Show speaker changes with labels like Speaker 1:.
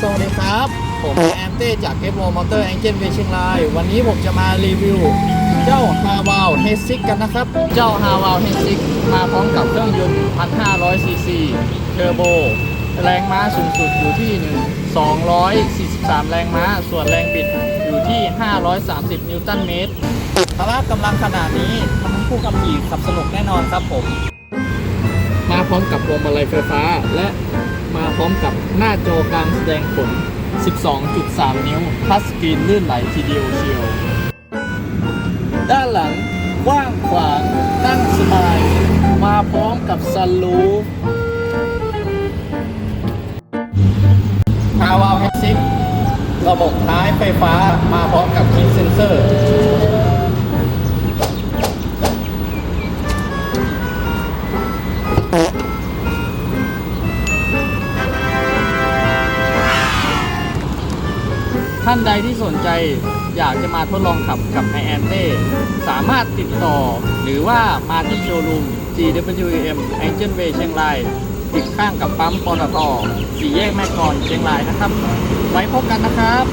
Speaker 1: สวัสดีครับ ผมแอมเต้จากเ p โ o มอเตอร์แองเจิลเวเชียงรายวันนี้ผมจะมารีวิว เจ้าฮาวาวเฮซิกกันนะครับ เจ้าฮาวาวเฮซิกมาพร้อมกับเครื่องยนต์ 1,500 ซีซีเทอร์โบ แรงม้าสูงสุดอยู่ที่1 243 แรงม้า ส่วนแรงบิดอยู่ที่ 530 นิวตันเมตรพละกำลังขนาดนี้ทำให้ผู้ขับขี่ขับสนุกแน่นอนครับผม มาพร้อมกับพวงมาลัยไฟฟ้าและ มาพร้อมกับหน้าจอกลางแสดงผล 12.3 นิ้วทัชสกรีนลื่นไหลทีเดียวเชียว ด้านหลังกว้างขวางนั่งสบาย มาพร้อมกับซันรูฟคาวาวแฮซิกระบบท้ายไฟฟ้ามาพร้อมกับ ท่านใดที่สนใจอยากจะมาทดลองขับกับ i อนเต้สามารถติดต่อ หรือว่ามาที่โชว์รูม GWM Angel Way เชียงราย ติดข้างกับปั๊มปตทสี่แยกแม่กลอนเชียงรายนะครับ ไว้พบกันนะครับ